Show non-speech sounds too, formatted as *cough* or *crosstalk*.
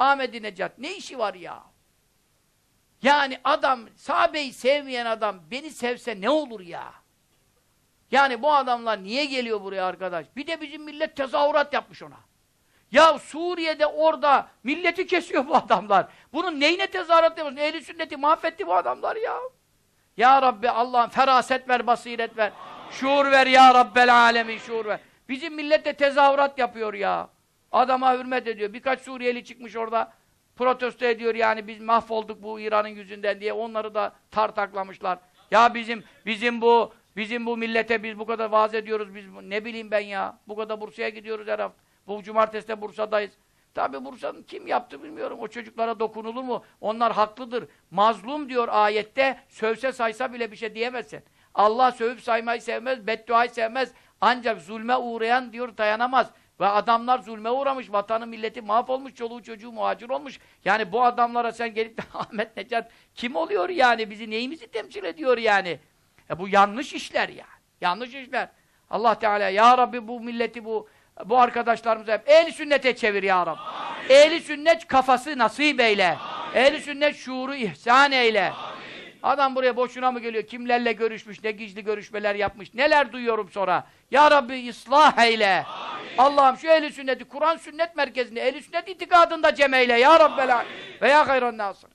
Ahmet-i Necat ne işi var ya? Yani adam, sahabeyi sevmeyen adam beni sevse ne olur ya? Yani bu adamlar niye geliyor buraya arkadaş? Bir de bizim millet tezahürat yapmış ona. Ya Suriye'de orada milleti kesiyor bu adamlar. Bunun neyine tezahürat yapıyorsun? Ehli sünneti mahvetti bu adamlar ya. Ya Rabbi Allah'ım feraset ver, basiret ver. Şuur ver ya Rabbel alemin şuur ver. Bizim millet de tezahürat yapıyor ya. Adama hürmet ediyor. Birkaç Suriyeli çıkmış orada protesto ediyor yani biz mahvolduk bu İran'ın yüzünden diye onları da tartaklamışlar. Ya bizim bizim bu bizim bu millete biz bu kadar vaaz ediyoruz biz ne bileyim ben ya. Bu kadar Bursa'ya gidiyoruz her hafta. Bu cumartesi de Bursa'dayız. Tabi Bursa'nın kim yaptı bilmiyorum. O çocuklara dokunulur mu? Onlar haklıdır. Mazlum diyor ayette. Sövse saysa bile bir şey diyemezsin. Allah sövüp saymayı sevmez, bedduayı sevmez. Ancak zulme uğrayan diyor dayanamaz. Ve adamlar zulme uğramış, vatanı milleti mahvolmuş, çoluğu çocuğu muhacir olmuş. Yani bu adamlara sen gelip de *laughs* Ahmet Necat kim oluyor yani? Bizi neyimizi temsil ediyor yani? E bu yanlış işler yani. Yanlış işler. Allah Teala ya Rabbi bu milleti bu bu arkadaşlarımıza hep ehli sünnete çevir ya Rabbi. Ehli sünnet kafası nasip eyle. Ehli sünnet şuuru ihsan eyle. Adam buraya boşuna mı geliyor? Kimlerle görüşmüş, ne gizli görüşmeler yapmış, neler duyuyorum sonra. Ya Rabbi ıslah eyle. Allah'ım şu ehli sünneti, Kur'an sünnet merkezinde, ehli sünnet itikadında cem eyle. Ya Rabbel alemin. Ve ya hayran nasır.